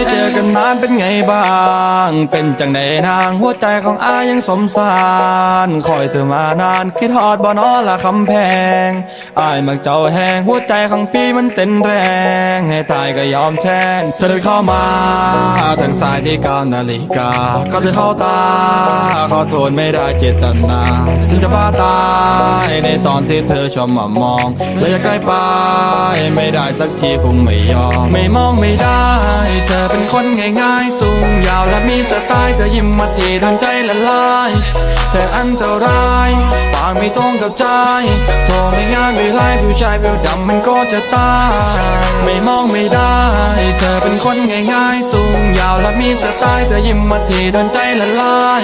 ไม่เจอกันนานเป็นไงบ้าง เป็นจังใดนางหัวใจของอายังสมสารคอยเธอมานานคิดฮอดบ่นอละคำแพงอายมักเจ้าแหงหัวใจของพี่มันเต้นแรง ให้ตายก็ยอมแทนเธอเดินเข้ามาทางสายที่เก้านาฬิกา ก็จะเข้าตา ขอโทษไม่ได้เจตนาถึงจะบ้าตายในตอนที่เธอชมมามองและอยากใกล้ไปไม่ได้สักทีคงไม่ยอมไม่มองไม่ได้เธอเป็นคนง่ายๆ สูงยาวและมีสไตล์เธอยิ้มมาทีโดนใจละลายเธออันตรายปากไม่ตรงกับใจโทรไม่งานไม่ไล่ผู้ชายเบลดำมันก็จะตาย ไม่มองไม่ได้ เธอเป็นคนง่ายๆ สูงยาวและมีสไตล์เธอยิ้มมาทีโดนใจละลาย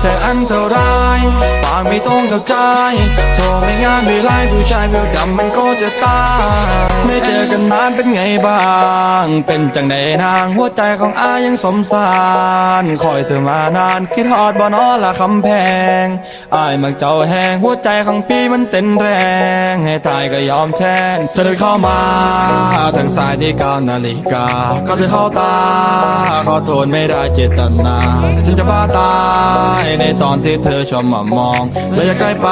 เธออันตรายปากไม่ตรงกับใจโทรไม่งานไม่ไล่ผู้ชายเบลดำมันก็จะตาย กันนานเป็นไงบ้าง เป็นจังใดนางหัวใจของอายังสมสารคอยเธอมานานคิดฮอดบ่นอละคำแพงอายมักเจ้าแหงหัวใจของพี่มันเต้นแรง ให้ตายก็ยอมแทน เธอเดินเข้ามาทางสายที่เก้านาฬิกาก็จะเข้าตา ขอโทษไม่ได้เจตนา ฉันจะบ้าตายในตอนที่เธอชมมามองและอยากใกล้ไป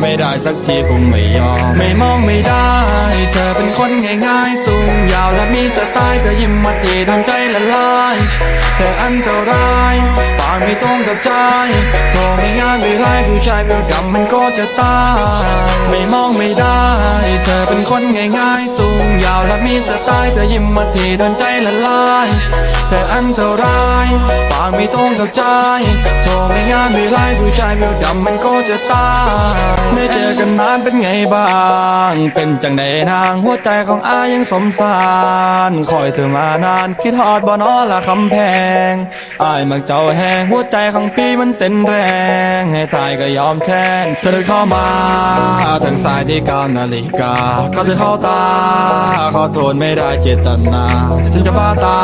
ไม่ได้สักทีคงไม่ยอม ไม่มองไม่ได้ เธอเป็นคนง่ายๆ สูงยาวและมีสไตล์เธอยิ้มมาทีโดนใจละลายเธออันตรายปากไม่ตรงกับใจโทรไม่งานไม่ไล่ผู้ชายเบลดำมันก็จะตาย ไม่มองไม่ได้ เธอเป็นคนง่ายๆ สูงยาวและมีสไตล์เธอยิ้มมาทีโดนใจละลายเธออันตรายปากไม่ตรงกับใจโทรไม่งานไม่ไล่ผู้ชายเบลดำมันก็จะตายไม่เจ นานเป็นไงบ้าง เป็นจังใดนางหัวใจของอายังสมสารคอยเธอมานานคิดฮอดบ่นอละคำแพงอายมักเจ้าแหงหัวใจของพี่มันเต้นแรง ให้ตายก็ยอมแทนเธอเดินเข้ามาทางสายที่เก้านาฬิกา ก็จะเข้าตา ขอโทษไม่ได้เจตนาฉันจะบ้าตา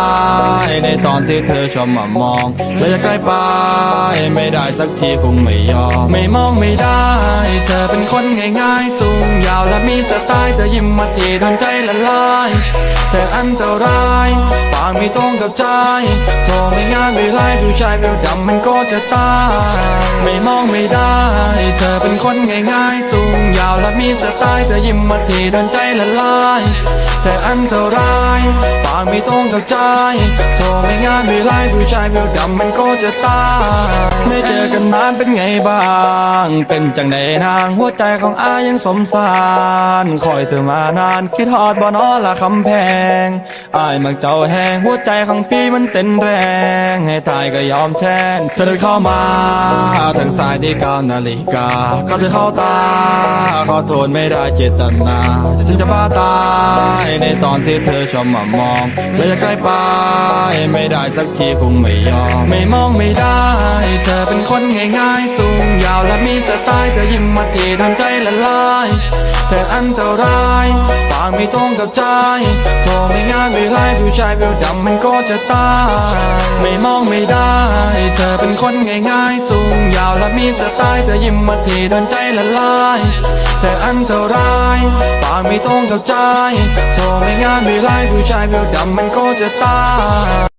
ยในตอนที่เธอชมมามองและอยากใกล้ไปไม่ได้สักทีคงไม่ยอมไม่มองไม่ได้ เป็นคนง่ายๆ สูงยาวและมีสไตล์เธอยิ้มมาทีโดนใจละลายเธออันตรายปากไม่ตรงกับใจโทรไม่งานไม่ไล่ผู้ชายเบลดำมันก็จะตายไม่มองไม่ได้ เธอเป็นคนง่ายๆ สูงยาวและมีสไตล์เธอยิ้มมาทีโดนใจละลายเธออันตรายปากไม่ตรงกับใจโทรไม่งานไม่ไล่ผู้ชายเบลดำมันก็จะตายไม่เจอานเป็นไงบ้าง เป็นจังใดนางหัวใจของอายังสมสารคอยเธอมานานคิดฮอดบ่นอละคำแพงอายมักเจ้าแหงหัวใจของพี่มันเต้นแรง ให้ตายก็ยอมแทนเธอเดินเข้ามาทางสายที่เก้านาฬิกาก็จะเข้าตา ขอโทษไม่ได้เจตนาฉันจะบ้าตายในตอนที่เธอชมมามองและอยากใกล้ไปไม่ได้สักทีคงไม่ยอมไม่มองไม่ได้ เธอเป็นคนง่ายๆ สูงยาวและมีสไตล์เธอยิ้มมาทีโดนใจละลายเธออันตรายปากไม่ตรงกับใจโทรไม่งานไม่ไล่ผู้ชายเบลดำมันก็จะตาย ไม่มองไม่ได้ เธอเป็นคนง่ายๆ สูงยาวและมีสไตล์เธอยิ้มมาทีโดนใจละลายเธออันตรายปากไม่ตรงกับใจโทรไม่งานไม่ไล่ผู้ชายเบลดำมันก็จะตาย